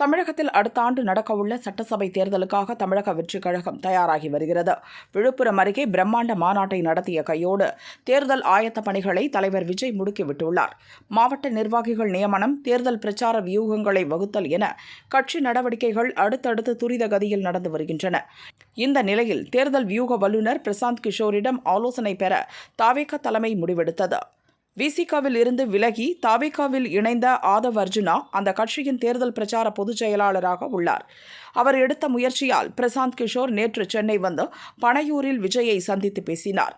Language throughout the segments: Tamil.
தமிழகத்தில் அடுத்த ஆண்டு நடக்கவுள்ள சட்டசபை தேர்தலுக்காக தமிழக வெற்றிக் கழகம் தயாராகி வருகிறது. விழுப்புரம் அருகே பிரம்மாண்ட மாநாட்டை நடத்திய கையோடு தேர்தல் ஆயத்த பணிகளை தலைவர் விஜய் முடுக்கிவிட்டுள்ளார். மாவட்ட நிர்வாகிகள் நியமனம் தேர்தல் பிரச்சார வியூகங்களை வகுத்தல் என கட்சி நடவடிக்கைகள் அடுத்தடுத்து துரித கதியில் நடந்து வருகின்றன. இந்த நிலையில் தேர்தல் வியூக வல்லுநர் பிரசாந்த் கிஷோரிடம் ஆலோசனை பெற தாவேக தலைமை முடிவெடுத்தது. விசிகாவில் இருந்து விலகி தாவேகாவில் இணைந்த ஆதவ் அர்ஜுனா அந்த கட்சியின் தேர்தல் பிரச்சார பொதுச் செயலாளராக உள்ளார். அவர் எடுத்த முயற்சியால் பிரசாந்த் கிஷோர் நேற்று சென்னை வந்து பனையூரில் விஜயை சந்தித்து பேசினார்.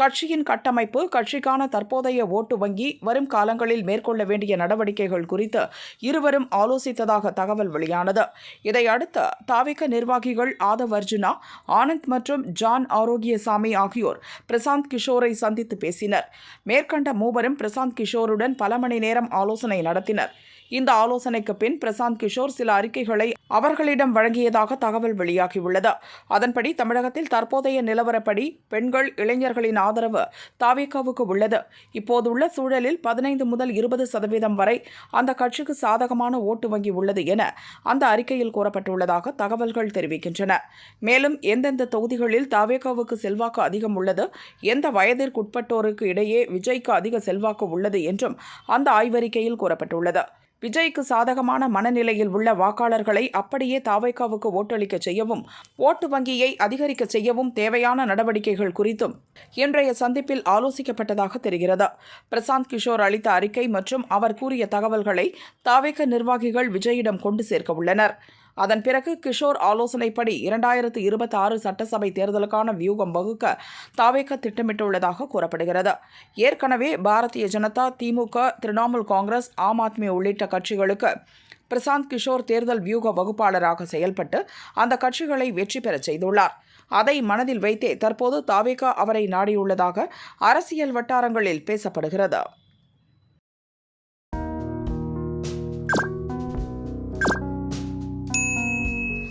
கட்சியின் கட்டமைப்பு கட்சிக்கான தற்போதைய ஓட்டு வங்கி வரும் காலங்களில் மேற்கொள்ள வேண்டிய நடவடிக்கைகள் குறித்து இருவரும் ஆலோசித்ததாக தகவல் வெளியானது. இதையடுத்து தாவிக நிர்வாகிகள் ஆதவ் அர்ஜுனா ஆனந்த் மற்றும் ஜான் ஆரோக்கியசாமி ஆகியோர் பிரசாந்த் கிஷோரை சந்தித்து பேசினர். மேற்கண்ட மூவரும் பிரசாந்த் கிஷோருடன் பல மணி நேரம் ஆலோசனை நடத்தினர். இந்த ஆலோசனைக்கு பின் பிரசாந்த் கிஷோர் சில அறிக்கைகளை அவர்களிடம் வழங்கியதாக தகவல் வெளியாகியுள்ளது. அதன்படி தமிழகத்தில் தற்போதைய நிலவரப்படி பெண்கள் இளைஞர்களின் ஆதரவு தாவேக்காவுக்கு உள்ளது. இப்போதுள்ள சூழலில் பதினைந்து முதல் இருபது சதவீதம் வரை அந்த கட்சிக்கு சாதகமான ஓட்டு வங்கி உள்ளது என அந்த அறிக்கையில் கூறப்பட்டுள்ளதாக தகவல்கள் தெரிவிக்கின்றன. மேலும் எந்தெந்த தொகுதிகளில் தாவேக்காவுக்கு செல்வாக்கு அதிகம் உள்ளது எந்த வயதிற்குட்பட்டோருக்கு இடையே விஜய்க்கு அதிக செல்வாக்கு உள்ளது என்றும் அந்த ஆய்வறிக்கையில் கூறப்பட்டுள்ளது. விஜய்க்கு சாதகமான மனநிலையில் உள்ள வாக்காளர்களை அப்படியே தாவைக்காவுக்கு ஓட்டளிக்க செய்யவும் ஓட்டு வங்கியை அதிகரிக்க செய்யவும் தேவையான நடவடிக்கைகள் குறித்தும் இன்றைய சந்திப்பில் ஆலோசிக்கப்பட்டதாக தெரிகிறது. பிரசாந்த் கிஷோர் அளித்த அறிக்கை மற்றும் அவர் கூறிய தகவல்களை தாவேக்க நிர்வாகிகள் விஜயிடம் கொண்டு சேர்க்க உள்ளனர். அதன் பிறகு கிஷோர் ஆலோசனைப்படி இரண்டாயிரத்து இருபத்தி ஆறு சட்டசபை தேர்தலுக்கான வியூகம் வகுக்க தாவேக்க திட்டமிட்டுள்ளதாக கூறப்படுகிறது. ஏற்கனவே பாரதிய ஜனதா திமுக திரிணாமுல் காங்கிரஸ் ஆம் ஆத்மி உள்ளிட்ட கட்சிகளுக்கு பிரசாந்த் கிஷோர் தேர்தல் வியூக வகுப்பாளராக செயல்பட்டு அந்த கட்சிகளை வெற்றி பெறச் செய்துள்ளார். அதை மனதில் வைத்தே தற்போது தாவேகா அவரை நாடியுள்ளதாக அரசியல் வட்டாரங்களில் பேசப்படுகிறது.